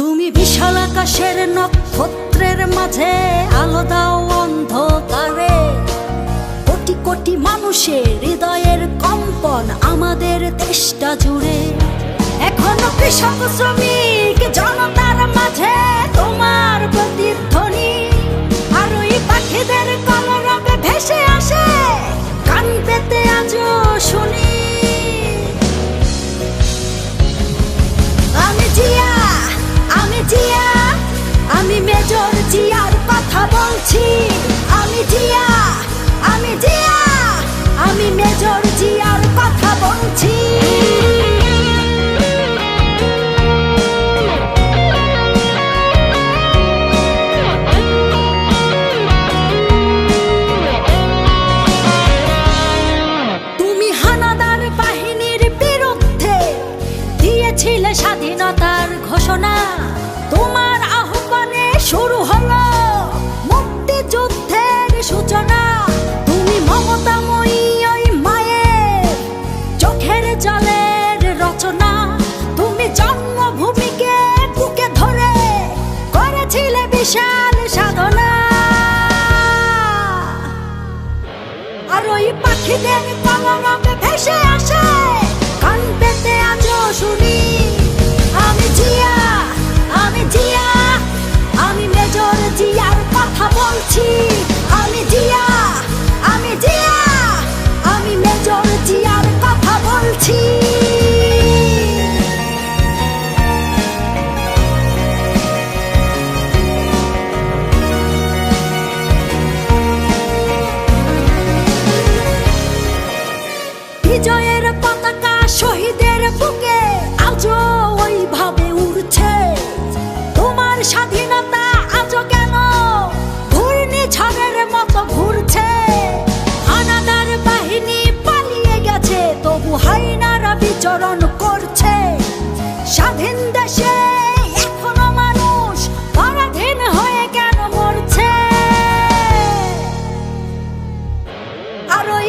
আকাশের নক্ষত্রের মাঝে আলো দাও অন্ধকারে। কোটি কোটি মানুষের হৃদয়ের কম্পন আমাদের দেশটা জুড়ে। এখনও কৃষক, শ্রমিক, জনতার মাঝে তোমার প্রতিধ্বনি। আর ওই পাখিদের কলরবে ভেসে আসে কান পেতে আজও শুনি। মেজর জিয়ার কথা বলছি। আমি জিয়া আমি জিয়া আমি মেজর জিয়ার কথা বলছি। তুমি আর ওই পাখিদের কলরবে ভেসে আসে বিজয়ের পতাকা শহীদের বুকে আজও ওইভাবে তোমার স্বাধীনতা আজও কেন ঘূর্ণি ঝড়ের মতো ঘুরছে? হানাদার বাহিনী পালিয়ে গেছে, তবু হাইনারা বিচরণ করছে। স্বাধীন দেশে এখনও মানুষ হয়ে কেন মরছে? আর ওই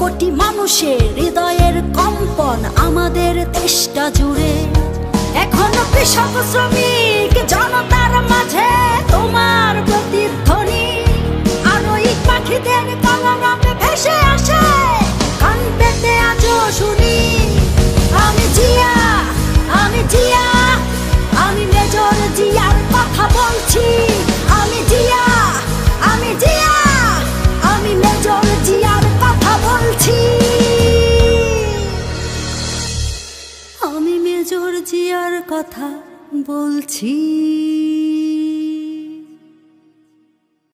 কোটি মানুষের হৃদয়ের কম্পন আমাদের দেশটা জুড়ে। এখনও কৃষক শ্রমিক জনতার মাঝে আমি কথা বলছি।